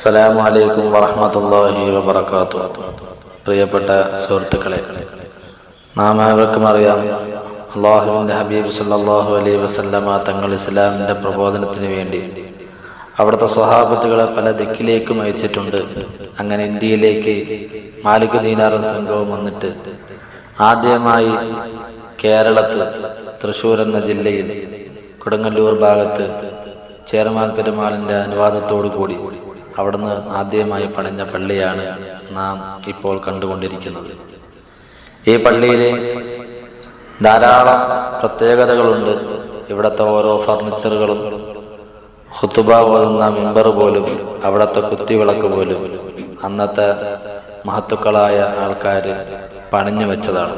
അസ്സലാമു അലൈക്കും വറഹ്മത്തുള്ളാഹി വബറകാത്തു പ്രിയപ്പെട്ട സുഹൃത്തുക്കളെ നാം ഏവർക്കും അറിയാം അള്ളാഹുവിന്റെ ഹബീബ് സല്ലാഹു അലൈ വസല്ലമ തങ്ങൾ ഇസ്ലാമിന്റെ പ്രബോധനത്തിന് വേണ്ടി അവിടുത്തെ സ്വഹാബത്തുകളെ പല ദിക്കിലേക്കും അയച്ചിട്ടുണ്ട്. അങ്ങനെ ഇന്ത്യയിലേക്ക് മാലിക് ദീനാറും സംഘവും വന്നിട്ട് ആദ്യമായി കേരളത്തിൽ തൃശ്ശൂർ എന്ന ജില്ലയിൽ കൊടുങ്ങല്ലൂർ ഭാഗത്ത് ചേർമാൻ പെരുമാളിന്റെ അനുവാദത്തോടു കൂടി അവിടുന്ന് ആദ്യമായി പണിഞ്ഞ പള്ളിയാണ് നാം ഇപ്പോൾ കണ്ടുകൊണ്ടിരിക്കുന്നത്. ഈ പള്ളിയിലെ ധാരാളം പ്രത്യേകതകളുണ്ട്. ഇവിടുത്തെ ഓരോ ഫർണിച്ചറുകളും ഹുത്തുബ ഓതുന്ന മിമ്പർ പോലും അവിടുത്തെ കുത്തിവിളക്ക് പോലും അന്നത്തെ മഹത്തുക്കളായ ആൾക്കാർ പണിഞ്ഞു വെച്ചതാണ്.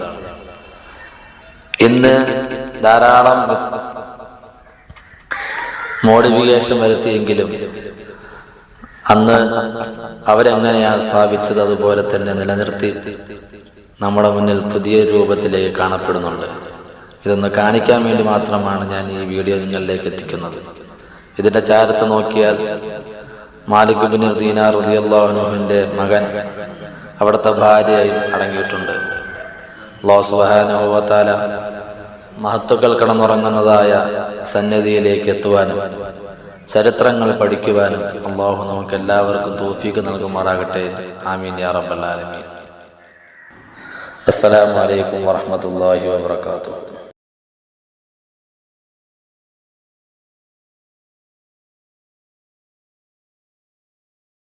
ഇന്ന് ധാരാളം മോഡിഫിക്കേഷൻ വരുത്തിയെങ്കിലും അന്ന് അവരെങ്ങനെയാണ് സ്ഥാപിച്ചത് അതുപോലെ തന്നെ നിലനിർത്തി നമ്മുടെ മുന്നിൽ പുതിയ രൂപത്തിലേക്ക് കാണപ്പെടുന്നുണ്ട്. ഇതൊന്ന് കാണിക്കാൻ വേണ്ടി മാത്രമാണ് ഞാൻ ഈ വീഡിയോ നിങ്ങളിലേക്ക് എത്തിക്കുന്നത്. ഇതിന്റെ ചാരത്ത് നോക്കിയാൽ മാലിക് ബിൻ ദീനാർ റളിയല്ലാഹുവിന്റെ മകൻ അവിടുത്തെ ഭാര്യയായി അടങ്ങിയിട്ടുണ്ട്. തആല മഹത്തുക്കൾ കടന്നുറങ്ങുന്നതായ സന്നിധിയിലേക്ക് എത്തുവാനും ചരിത്രങ്ങൾ പഠിക്കുവാനും അള്ളാഹു നമുക്ക് എല്ലാവർക്കും തോഫീക്ക് നൽകുമാറാകട്ടെ. ആമീൻ യാ റബ്ബൽ അസ്സലാമു അലൈക്കും വറഹ്മത്തുള്ളാഹി വബറകാതുഹു.